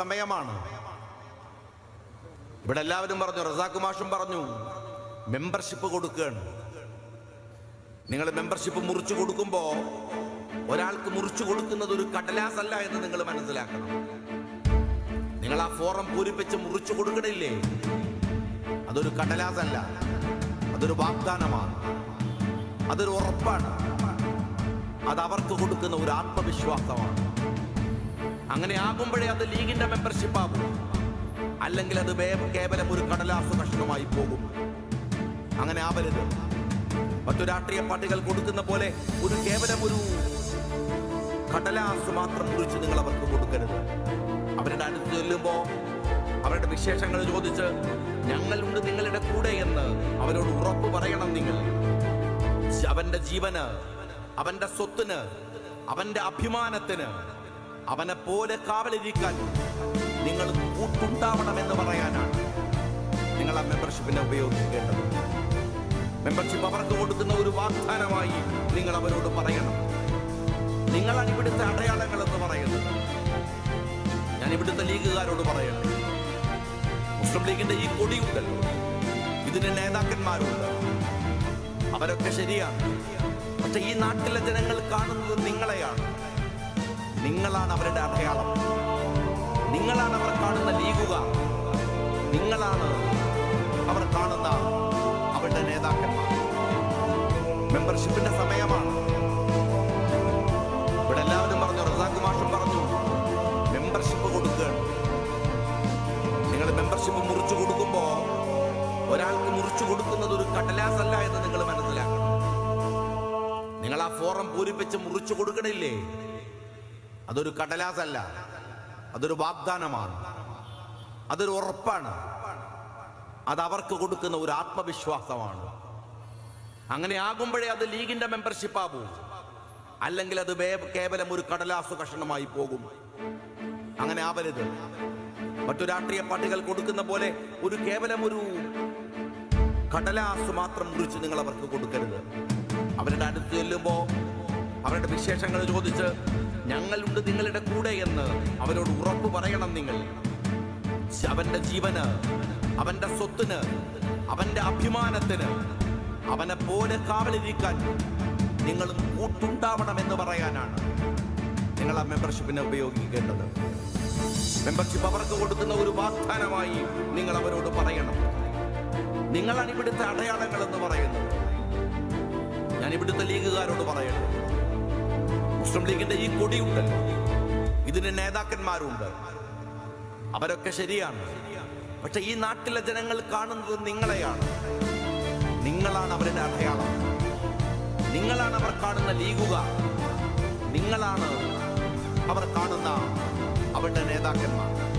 സമയമാണ്. ഇവിടെ എല്ലാവരും പറഞ്ഞു റസാഖ് മാഷും പറഞ്ഞു മെമ്പർഷിപ്പ് കൊടുക്കുകയാണ്. നിങ്ങൾ മെമ്പർഷിപ്പ് മുറിച്ചു കൊടുക്കുമ്പോൾ ഒരാൾക്ക് മുറിച്ചു കൊടുക്കുന്നത് ഒരു കടലാസല്ല എന്ന് നിങ്ങൾ മനസ്സിലാക്കണം. നിങ്ങൾ ആ ഫോറം പൂരിപ്പിച്ച് മുറിച്ചു കൊടുക്കണില്ലേ? അതൊരു കടലാസല്ല അതൊരു വാഗ്ദാനമാണ് അതൊരു ഉറപ്പാണ്. അത് അവർക്ക് കൊടുക്കുന്ന ഒരു ആത്മവിശ്വാസമാണ്. അങ്ങനെ ആകുമ്പോഴേ അത് ലീഗിന്റെ മെമ്പർഷിപ്പ് ആകും അല്ലെങ്കിൽ അത് കേവലം ഒരു കടലാസ് കഷ്ണമായി പോകും. അങ്ങനെ ആവരുത്. മറ്റു രാഷ്ട്രീയ പാർട്ടികൾ കൊടുക്കുന്ന പോലെ ഒരു കേവലം ഒരു കടലാസ് മാത്രം കുറിച്ച് നിങ്ങൾ അവർക്ക് കൊടുക്കരുത്. അവരുടെ അടുത്ത് ചെല്ലുമ്പോ അവരുടെ വിശേഷങ്ങൾ ചോദിച്ച് ഞങ്ങളുണ്ട് നിങ്ങളുടെ കൂടെ എന്ന് അവരോട് ഉറപ്പ് പറയണം നിങ്ങൾ. അവന്റെ ജീവന് അവന്റെ സ്വത്തിന് അവന്റെ അഭിമാനത്തിന് അവനെ പോലെ കാവലിരിക്കാൻ നിങ്ങൾ കൂട്ടുണ്ടാവണമെന്ന് പറയാനാണ് നിങ്ങൾ ആ മെമ്പർഷിപ്പിനെ ഉപയോഗിക്കേണ്ടത്. മെമ്പർഷിപ്പ് അവർക്ക് കൊടുക്കുന്ന ഒരു വാഗ്ദാനമായി നിങ്ങൾ അവരോട് പറയണം. നിങ്ങളാണ് ഇവിടുത്തെ അടയാളങ്ങൾ എന്ന് പറയുന്നത്. ഞാൻ ഇവിടുത്തെ ലീഗുകാരോട് പറയട്ടെ മുസ്ലിം ലീഗിന്റെ ഈ കൊടിയുണ്ടല്ലോ. ഇതിന് നേതാക്കന്മാരുണ്ട്. അവരൊക്കെ ശരിയാണ്. പക്ഷെ ഈ നാട്ടിലെ ജനങ്ങൾ കാണുന്നത് നിങ്ങളെയാണ്. നിങ്ങളാണ് അവരുടെ അടയാളം. നിങ്ങളാണ് അവർ കാണുന്ന ലീഗുക. നിങ്ങളാണ് അവർ കാണുന്ന അവരുടെ നേതാക്കന്മാർ. മെമ്പർഷിപ്പിന്റെ സമയമാണ്. ഇവിടെ എല്ലാവരും പറഞ്ഞു റസാഖ് മാഷും പറഞ്ഞു മെമ്പർഷിപ്പ് കൊടുക്കുകയാണ് നിങ്ങൾ മെമ്പർഷിപ്പ് മുറിച്ചു കൊടുക്കുമ്പോൾ ഒരാൾക്ക് മുറിച്ചു കൊടുക്കുന്നത് ഒരു കടലാസല്ല എന്ന് നിങ്ങൾ മനസ്സിലാക്കണം. നിങ്ങൾ ആ ഫോറം പൂരിപ്പിച്ച് മുറിച്ചു കൊടുക്കണില്ലേ? അതൊരു കടലാസല്ല. അതൊരു വാഗ്ദാനമാണ്. അതൊരു ഉറപ്പാണ്. അത് അവർക്ക് കൊടുക്കുന്ന ഒരു ആത്മവിശ്വാസമാണ്. അങ്ങനെ ആകുമ്പോഴേ അത് ലീഗിന്റെ മെമ്പർഷിപ്പ് ആകൂ. അല്ലെങ്കിൽ അത് കേവലം ഒരു കടലാസ് കഷണമായി പോകും. അങ്ങനെ ആവരുത്. മറ്റു രാഷ്ട്രീയ പാർട്ടികൾ കൊടുക്കുന്ന പോലെ ഒരു കേവലം ഒരു കടലാസ് മാത്രം മുറിച്ച് നിങ്ങൾ അവർക്ക് കൊടുക്കരുത്. അവരുടെ അടുത്ത് ചെല്ലുമ്പോ അവരുടെ വിശേഷങ്ങൾ ചോദിച്ച് ഞങ്ങളുണ്ട് നിങ്ങളുടെ കൂടെ എന്ന് അവരോട് ഉറപ്പ് പറയണം നിങ്ങൾ. അവന്റെ ജീവന് അവന്റെ സ്വത്തിന് അവന്റെ അഭിമാനത്തിന് അവനെ പോലെ കാവലിരിക്കാൻ നിങ്ങളും കൂട്ടുണ്ടാവണമെന്ന് പറയാനാണ് നിങ്ങൾ ആ മെമ്പർഷിപ്പിനെ ഉപയോഗിക്കേണ്ടത്. മെമ്പർഷിപ്പ് അവർക്ക് കൊടുക്കുന്ന ഒരു വാഗ്ദാനമായി നിങ്ങൾ അവരോട് പറയണം. നിങ്ങളാണ് ഇവിടുത്തെ അടയാളങ്ങൾ എന്ന് പറയുന്നത്. ഞാൻ ഇവിടുത്തെ ലീഗുകാരോട് പറയട്ടെ. മുസ്ലിം ലീഗിന്റെ ഈ കൊടിയുണ്ടല്ലോ. ഇതിന് നേതാക്കന്മാരുണ്ട്. അവരൊക്കെ ശരിയാണ്. പക്ഷെ ഈ നാട്ടിലെ ജനങ്ങൾ കാണുന്നത് നിങ്ങളെയാണ്. നിങ്ങളാണ് അവരുടെ അടയാളം. നിങ്ങളാണ് അവർ കാണുന്ന ലീഗുക. നിങ്ങളാണ് അവർ കാണുന്ന അവരുടെ നേതാക്കന്മാർ.